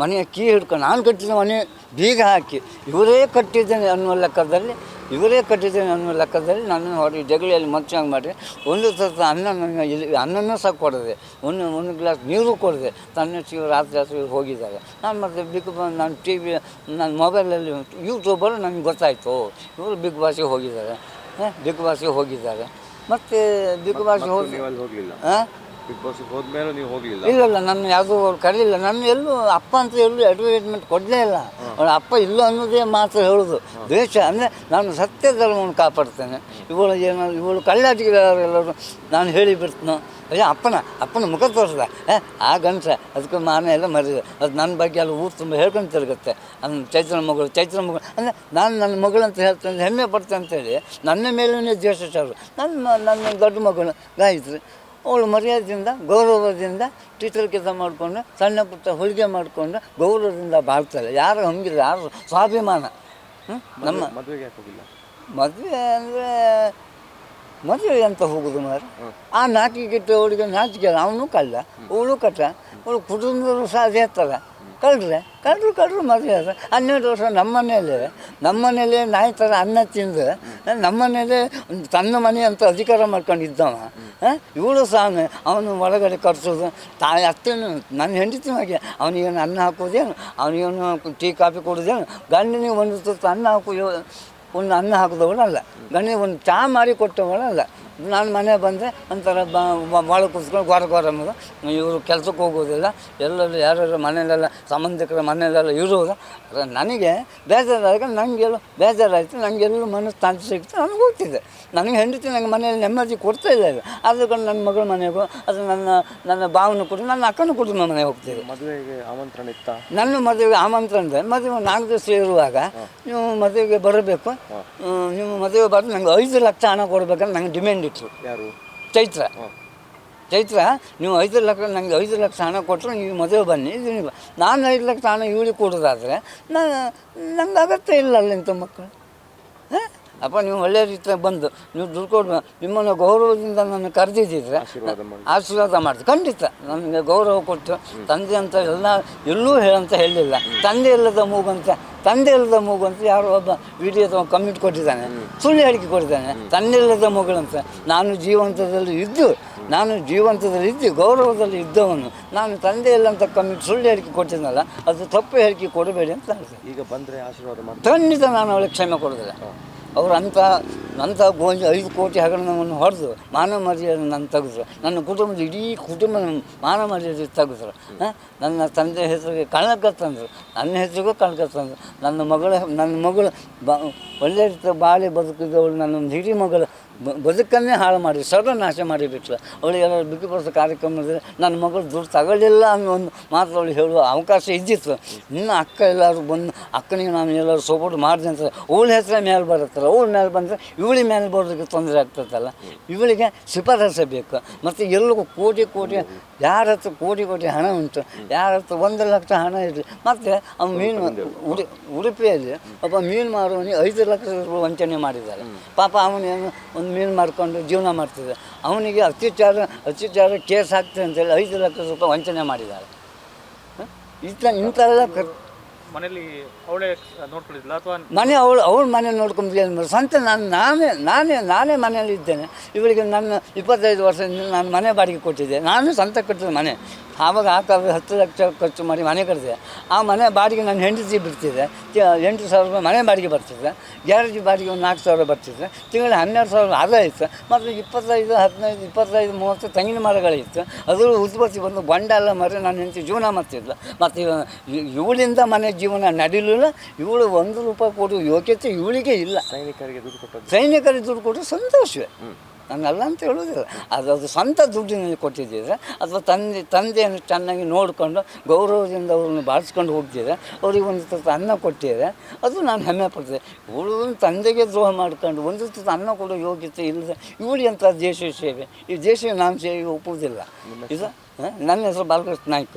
ಮನೆಯ ಕೀ ಹಿಡ್ಕೊಂಡು ನಾನು ಕಟ್ಟಿದ ಮನೆ ಬೀಗ ಹಾಕಿ ಇವರೇ ಕಟ್ಟಿದ್ದೇನೆ ಅನ್ನುವ ಲೆಕ್ಕದಲ್ಲಿ ಇವರೇ ಕಟ್ಟಿದ್ದೇನೆ ಅನ್ನುವ ಲೆಕ್ಕದಲ್ಲಿ ನನ್ನನ್ನು ಹೊರಗೆ ಜಗಳಿಯಲ್ಲಿ ಮಚ್ಚಾಗಿ ಮಾಡಿ ಒಂದು ಸತ ಅನ್ನ ನನಗೆ ಇಲ್ಲಿ ಅನ್ನನೂ ಸಹ ಕೊಡದೆ ಒಂದು ಒಂದು ಗ್ಲಾಸ್ ನೀರು ಕೊಡದೆ ತನ್ನ ಶಿವ ರಾತ್ರಿ ರಾತ್ರಿ ಹೋಗಿದ್ದಾರೆ. ನಾನು ಮತ್ತೆ ಬಿಗ್ ಬಾಸ್ ನಾನು ಟಿ ವಿ ನನ್ನ ಮೊಬೈಲಲ್ಲಿ ಯೂಟ್ಯೂಬಲ್ಲಿ ನನಗೆ ಗೊತ್ತಾಯಿತು ಇವರು ಬಿಗ್ ಬಾಸಿಗೆ ಹೋಗಿದ್ದಾರೆ. ಹಾಂ ಬಿಗ್ ಬಾಸಿಗೆ ಹೋಗಿದ್ದಾರೆ. ಮತ್ತು ಬಿಗ್ ಬಾಸಿಗೆ ಹೋಗಿ ಹೋಗಲಿಲ್ಲ. ಹಾಂ? ಬಿಗ್ ಹೋದ್ಮೇಲೆ ನೀವು ಹೋಗಲಿಲ್ಲ? ಇಲ್ಲ ಇಲ್ಲ ನನ್ನ ಯಾವುದೂ ಅವ್ರು ಕರೀಲಿಲ್ಲ. ನನ್ನ ಎಲ್ಲೂ ಅಪ್ಪ ಅಂತ ಎಲ್ಲೂ ಅಡ್ವರ್ಟೈಸ್ಮೆಂಟ್ ಕೊಡಲೇ ಇಲ್ಲ. ಅವಳ ಅಪ್ಪ ಇಲ್ಲ ಅನ್ನೋದೇ ಮಾತ್ರ ಹೇಳೋದು. ದ್ವೇಷ ಅಂದರೆ ನಾನು ಸತ್ಯ ಧರ್ಮವನ್ನು ಕಾಪಾಡ್ತೇನೆ. ಇವಳು ಏನೋ ಇವಳು ಕಳ್ಳಾಟಿಗೆಲ್ಲರೂ ನಾನು ಹೇಳಿ ಬಿಡ್ತೀನೋ. ಅಯ್ಯ ಅಪ್ಪನ ಅಪ್ಪನ ಮುಖ ತೋರಿಸ್ದ. ಏ ಆ ಗಂಟ ಅದಕ್ಕೆ ಮಾನ ಎಲ್ಲ ಮರಿದೆ ಅದು ನನ್ನ ಬಗ್ಗೆ ಎಲ್ಲ ಊರು ತುಂಬ ಹೇಳ್ಕೊಂಡು ತಿರುಗುತ್ತೆ. ನನ್ನ ಚೈತ್ರ ಮಗಳು ಚೈತ್ರ ಮಗಳು. ಅಂದರೆ ನಾನು ನನ್ನ ಮಗಳು ಅಂತ ಹೇಳ್ತೇನೆ ಹೆಮ್ಮೆ ಪಡ್ತೇನೆ ಅಂತೇಳಿ ನನ್ನ ಮೇಲೇ ದ್ವೇಷ ನನ್ನ ನನ್ನ ದೊಡ್ಡ ಮಗಳು ಗಾಯತ್ರಿ ಅವಳು ಮರ್ಯಾದೆಯಿಂದ ಗೌರವದಿಂದ ಟೀಚರ್ ಕೆಲಸ ಮಾಡಿಕೊಂಡು ಸಣ್ಣ ಪುಟ್ಟ ಹೊಲಿಗೆ ಮಾಡಿಕೊಂಡು ಗೌರವದಿಂದ ಬಾಳ್ತಾಳೆ. ಯಾರು ಹಂಗಿಲ್ಲ ಯಾರು ಸ್ವಾಭಿಮಾನ. ನಮ್ಮ ಮದುವೆಗೆ ಹೋಗಿಲ್ಲ ಮದುವೆ ಅಂದರೆ ಮದುವೆ ಅಂತ ಹೋಗುದು ಮಾರ ಆ ನಾಚಿಕೆಟ್ಟು ಅವಳಿಗೆ ನಾಚಿಕೆ ಅವನು ಕಲ್ಲ ಅವಳು ಕಟ್ಟ ಅವಳು ಕುಟುಂಬದವರು ಸಹ ಅದೇ ಥರ. ಕಳ್ರೆ ಕಳ್ಳರು ಕಳ್ಳರು ಮದುವೆ ಅದು ಹನ್ನೆರಡು ವರ್ಷ ನಮ್ಮನೇಲೆ ಮನೇಲಿ ನಾಯಿ ಥರ ಅನ್ನ ತಿಂದು ನಮ್ಮ ಮನೇಲಿ ತನ್ನ ಮನೆ ಅಂತ ಅಧಿಕಾರ ಮಾಡ್ಕೊಂಡು ಮಾಡ್ಕೊಂಡಿದ್ದವ ಇವಳು ಸಹ ಅವನು ಒಳಗಡೆ ಕರ್ಸೋದು. ತಾಯಿ ಅತ್ತೇನು, ನನ್ನ ಹೆಂಡತಿ ಹಾಗೆ, ಅವನಿಗೇನು ಅನ್ನ ಹಾಕೋದೇನು, ಅವನಿಗೇನು ಟೀ, ಕಾಫಿ ಕೊಡೋದೇನು, ಗಂಡನಿಗೆ ಒಂದು ಅನ್ನ ಹಾಕೋ ಒಂದು ಅನ್ನ ಹಾಕಿದವಳಲ್ಲ. ಗಂಡನಿಗೆ ಒಂದು ಚಹಾ ಮಾರಿ ಕೊಟ್ಟವಳಲ್ಲ. ನಾನು ಮನೆ ಬಂದರೆ ಒಂಥರ ಬ ಭಾಳ ಕೂತ್ಕೊಂಡು ಗೋರ ಗೋರ ಮಗ. ಇವರು ಕೆಲ್ಸಕ್ಕೆ ಹೋಗೋದಿಲ್ಲ. ಎಲ್ಲರೂ ಯಾರ್ಯಾರು ಮನೆಯಲ್ಲೆಲ್ಲ ಸಂಬಂಧಿಕರ ಮನೆಯಲ್ಲೆಲ್ಲ ಇರೋದು ಅದ್ರ ನನಗೆ ಬೇಜಾರಾಗ ನನಗೆಲ್ಲ ಬೇಜಾರಾಯಿತು ನನಗೆಲ್ಲೂ ಮನಸ್ಸು ತಾಂತಿ ಸಿಕ್ತು ನನಗೆ ಹೋಗ್ತಿದ್ದೆ. ನನಗೆ ಹೆಂಡತಿ ನನಗೆ ಮನೆಯಲ್ಲಿ ನೆಮ್ಮದಿ ಕೊಡ್ತಾ ಇಲ್ಲ ಈಗ ಕಂಡು ನನ್ನ ಮಗಳ ಮನೆಗೂ ಅದು ನನ್ನ ನನ್ನ ಭಾವನ ಕೂಡ ನನ್ನ ಅಕ್ಕನ ಕುಟುಂಬ ಮನೆಗೆ ಹೋಗ್ತಿದ್ದೆ. ಮದುವೆಗೆ ಆಮಂತ್ರಣ ಇತ್ತ? ನನ್ನ ಮದುವೆಗೆ ಆಮಂತ್ರಣ ಇದೆ. ಮದುವೆ ನಾಲ್ಕು ದಿವಸ ಇರುವಾಗ ನೀವು ಮದುವೆಗೆ ಬರಬೇಕು. ನಿಮ್ಮ ನೀವು ಮದುವೆ ಬರೋದು ನಂಗೆ ಐದು ಲಕ್ಷ ಹಣ ಕೊಡ್ಬೇಕಂತ ನಂಗೆ ಡಿಮ್ಯಾಂಡ್ ಇತ್ತು ಯಾರು? ಚೈತ್ರ. ಚೈತ್ರ ನೀವು ಐದು ಲಕ್ಷ ನನಗೆ ಐದು ಲಕ್ಷ ಹಣ ಕೊಟ್ಟರು ನೀವು ಮದುವೆ ಬನ್ನಿ ನಾನು ಐದು ಲಕ್ಷ ಹಣ ಇವಳಿಗೆ ಕೊಡೋದಾದರೆ ನಾನು ನಂಗೆ ಅಗತ್ಯ ಇಲ್ಲ ಅಲ್ಲಿಂತ ಮಕ್ಕಳು. ಹಾಂ? ಅಪ್ಪ ನೀವು ಒಳ್ಳೆಯ ರೀತಿಯ ಬಂದು ನೀವು ದುಡ್ಡು ನಿಮ್ಮನ್ನು ಗೌರವದಿಂದ ನನ್ನ ಕರೆದಿದ್ದಿದ್ರೆ ಆಶೀರ್ವಾದ ಮಾಡಿ. ಆಶೀರ್ವಾದ ಮಾಡಿದೆ ಖಂಡಿತ ನನಗೆ ಗೌರವ ಕೊಟ್ಟು ತಂದೆ ಅಂತ ಎಲ್ಲ ಎಲ್ಲೂ ಹೇಳಂತ ಹೇಳಿಲ್ಲ. ತಂದೆ ಇಲ್ಲದ ಮೂಗಂತ ತಂದೆ ಇಲ್ಲದ ಮೂಗು ಅಂತ ಯಾರೋ ಒಬ್ಬ ವಿಡಿಯೋ ಕಮೆಂಟ್ ಕೊಟ್ಟಿದ್ದಾನೆ ಸುಳ್ಳು ಹೇಳಿಕೆ ಕೊಟ್ಟಿದ್ದಾನೆ. ತಂದೆ ಇಲ್ಲದ ಮಗಳಂತ ನಾನು ಜೀವಂತದಲ್ಲಿ ಇದ್ದು ನಾನು ಜೀವಂತದಲ್ಲಿ ಇದ್ದು ಗೌರವದಲ್ಲಿ ಇದ್ದವನು ನಾನು ತಂದೆ ಇಲ್ಲ ಅಂತ ಕಮೆಂಟ್ ಸುಳ್ಳು ಹೇಳಿಕೆ ಕೊಟ್ಟಿದ್ನಲ್ಲ ಅದು ತಪ್ಪು ಹೇಳಿಕೆ ಕೊಡಬೇಡಿ ಅಂತ ಈಗ ಬಂದರೆ ಆಶೀರ್ವಾದ ಮಾಡಿ ಖಂಡಿತ ನಾನು ಅವಳಿಗೆ ಕ್ಷಮೆ ಕೊಡೋದಿಲ್ಲ ಅವ್ರು ಅಂಥ ಅಂಥ ಗೋಂಜಿ ಐದು ಕೋಟಿ ಹಗರಣವನ್ನು ಹೊಡೆದು ಮಾನವ ಮರ್ಯಾದೆ ನನ್ನ ತೆಗೆದ್ರು. ನನ್ನ ಕುಟುಂಬದ ಇಡೀ ಕುಟುಂಬ ಮಾನವ ಮರ್ಯಾದೆ ತೆಗೆದ್ರು. ನನ್ನ ತಂದೆ ಹೆಸರಿಗೆ ಕಣಕ ತಂದರು. ನನ್ನ ಹೆಸರಿಗೂ ಕಣಕ ತಂದರು. ನನ್ನ ಮಗಳ, ನನ್ನ ಮಗಳು ಬ, ಒಳ್ಳೆ ರೀತಿಯ ಬಾಳೆ ಬದುಕಿದವಳು ನನ್ನ ಹಿರಿ ಮಗಳು ಬದುಕನ್ನೇ ಹಾಳು ಮಾಡಿ ಸರ್ವನಾಶ ಮಾಡಿಬಿಟ್ಲು. ಅವಳು ಬಿಗ್ ಬಾಸ್ ಕಾರ್ಯಕ್ರಮದಲ್ಲಿ ನನ್ನ ಮಗಳು ದುಡ್ಡು ತಗೊಳ್ಳಿಲ್ಲ ಅನ್ನೋ ಒಂದು ಮಾತು ಅವಳು ಹೇಳುವ ಅವಕಾಶ ಇದ್ದಿತ್ತು. ಇನ್ನು ಅಕ್ಕ ಎಲ್ಲರೂ ಬಂದು, ಅಕ್ಕನಿಗೆ ನಾನು ಎಲ್ಲರೂ ಸಪೋರ್ಟ್ ಮಾಡಿದೆ ಅಂತ ಅವಳ ಹೆಸರೇ ಮೇಲೆ ಬರುತ್ತಲ್ಲ, ಅವಳ ಮೇಲೆ ಬಂದರೆ ಇವಳಿ ಮೇಲೆ ಬರೋದಕ್ಕೆ ತೊಂದರೆ ಆಗ್ತದಲ್ಲ? ಇವಳಿಗೆ ಶಿಫಾರಸೆ ಬೇಕು. ಮತ್ತು ಎಲ್ಲಿಗೂ ಕೋಟಿ ಕೋಟಿ, ಯಾರ ಹತ್ರ ಕೋಟಿ ಕೋಟಿ ಹಣ ಉಂಟು, ಯಾರ ಹತ್ರ ಒಂದು ಲಕ್ಷ ಹಣ ಇರಲಿ, ಮತ್ತು ಅವ್ನು ಮೀನು ಉಡಿ, ಉಡುಪಿಯಲ್ಲಿ ಒಬ್ಬ ಮೀನು ಮಾರುವವನಿಗೆ ಐದು ಲಕ್ಷ ರೂಪಾಯಿ ವಂಚನೆ ಮಾಡಿದ್ದಾರೆ. ಪಾಪ ಅವನೇನು ಒಂದು ಮೀನು ಮಾರ್ಕೊಂಡು ಜೀವನ ಮಾಡ್ತಿದ್ದ ಅವನಿಗೆ ಅತ್ಯಾಚಾರ ಅತ್ಯಾಚಾರ ಕೇಸ್ ಆಗ್ತದೆ ಅಂತೇಳಿ ಐದು ಲಕ್ಷ ರೂಪಾಯಿ ವಂಚನೆ ಮಾಡಿದ್ದಾರೆ. ಇಂಥ ಇಂಥ ಎಲ್ಲ ಕ- ಮನೇಲಿ ಅವಳೇ ನೋಡ್ಕೊಂಡಿದ್ಲ ಅಥವಾ ಮನೆ ಅವಳು, ಅವಳ ಮನೆ ನೋಡ್ಕೊಂಡು ಸಂತೆ ಸ್ವಂತ ನಾನು, ನಾನೇ ನಾನೇ ನಾನೇ ಮನೆಯಲ್ಲಿ ಇದ್ದೇನೆ ಇವಳಿಗೆ ನನ್ನ ಇಪ್ಪತ್ತೈದು ವರ್ಷದಿಂದ ನಾನು ಮನೆ ಬಾಡಿಗೆ ಕೊಟ್ಟಿದ್ದೆ. ನಾನು ಸ್ವಂತ ಕಟ್ಟಿದ ಮನೆ. ಆವಾಗ ಆ ಕಾಲ ಹತ್ತು ಲಕ್ಷ ಖರ್ಚು ಮಾಡಿ ಮನೆ ಕಟ್ಟಿದೆ ಆ ಮನೆ ಬಾಡಿಗೆ ನನ್ನ ಹೆಂಡತಿ ಬಿಡ್ತಿದ್ದೆ ತಿ- ಎಂಟು ಸಾವಿರ ರೂಪಾಯಿ ಮನೆ ಬಾಡಿಗೆ ಬರ್ತಿದ್ದೆ ಗ್ಯಾರೇಜ್ ಬಾಡಿಗೆ ಒಂದು ನಾಲ್ಕು ಸಾವಿರ ಬರ್ತಿದ್ದೆ ತಿಂಗಳ ಹನ್ನೆರಡು ಸಾವಿರ ಆದಾಯ ಇತ್ತು ಮತ್ತು ಇಪ್ಪತ್ತೈದು ಹದಿನೈದು ಇಪ್ಪತ್ತೈದು ಮೂವತ್ತು ತೆಂಗಿನ ಮರಗಳಿತ್ತು. ಅದರ ಉತ್ಪತ್ತಿ ಬಂದು ಬಂಡ ಎಲ್ಲ ಮರೆ ನನ್ನ ಹೆಂಡತಿ ಜೀವನ ಮಾಡ್ತಿದ್ಲು. ಮತ್ತು ಇವಳಿಂದ ಮನೆ ಜೀವನ ನಡೀಲಿಲ್ಲ. ಇವಳು ಒಂದು ರೂಪಾಯಿ ಕೊಡುವ ಯೋಗ್ಯತೆ ಇವಳಿಗೆ ಇಲ್ಲ. ಸೈನಿಕರಿಗೆ ದುಡ್ಡು ಕೊಟ್ಟು ಸೈನಿಕರಿಗೆ ದುಡ್ಡು ಕೊಟ್ಟರೆ ಸಂತೋಷವೇ. ನಾನಲ್ಲ ಅಂತ ಹೇಳೋದಿಲ್ಲ. ಅದು ಅದು ಸ್ವಂತ ದುಡ್ಡಿನಲ್ಲಿ ಕೊಟ್ಟಿದ್ದಿದ್ರೆ ಅಥವಾ ತಂದೆ ತಂದೆಯನ್ನು ಚೆನ್ನಾಗಿ ನೋಡಿಕೊಂಡು ಗೌರವದಿಂದ ಅವ್ರನ್ನ ಬಾಳಿಸ್ಕೊಂಡು ಹೋಗ್ತಿದ್ರೆ ಅವ್ರಿಗೆ ಒಂದು ತುತ್ತು ಅನ್ನ ಕೊಟ್ಟಿದ್ರೆ ಅದು ನಾನು ಹೆಮ್ಮೆ ಪಡ್ತೇನೆ. ಇವಳು ತಂದೆಗೆ ದ್ರೋಹ ಮಾಡ್ಕೊಂಡು ಒಂದು ತುತ್ತು ಅನ್ನ ಕೊಡೋ ಯೋಗ್ಯತೆ ಇಲ್ಲದೆ ಇವಳು ಅಂತ ದೇಶ ಸೇವೆ? ಈ ದೇಶ ನಾನು ಸೇವೆ ಒಪ್ಪುವುದಿಲ್ಲ. ಇದು ನನ್ನ ಹೆಸರು ಬಾಲಕೃಷ್ಣ ನಾಯ್ಕ.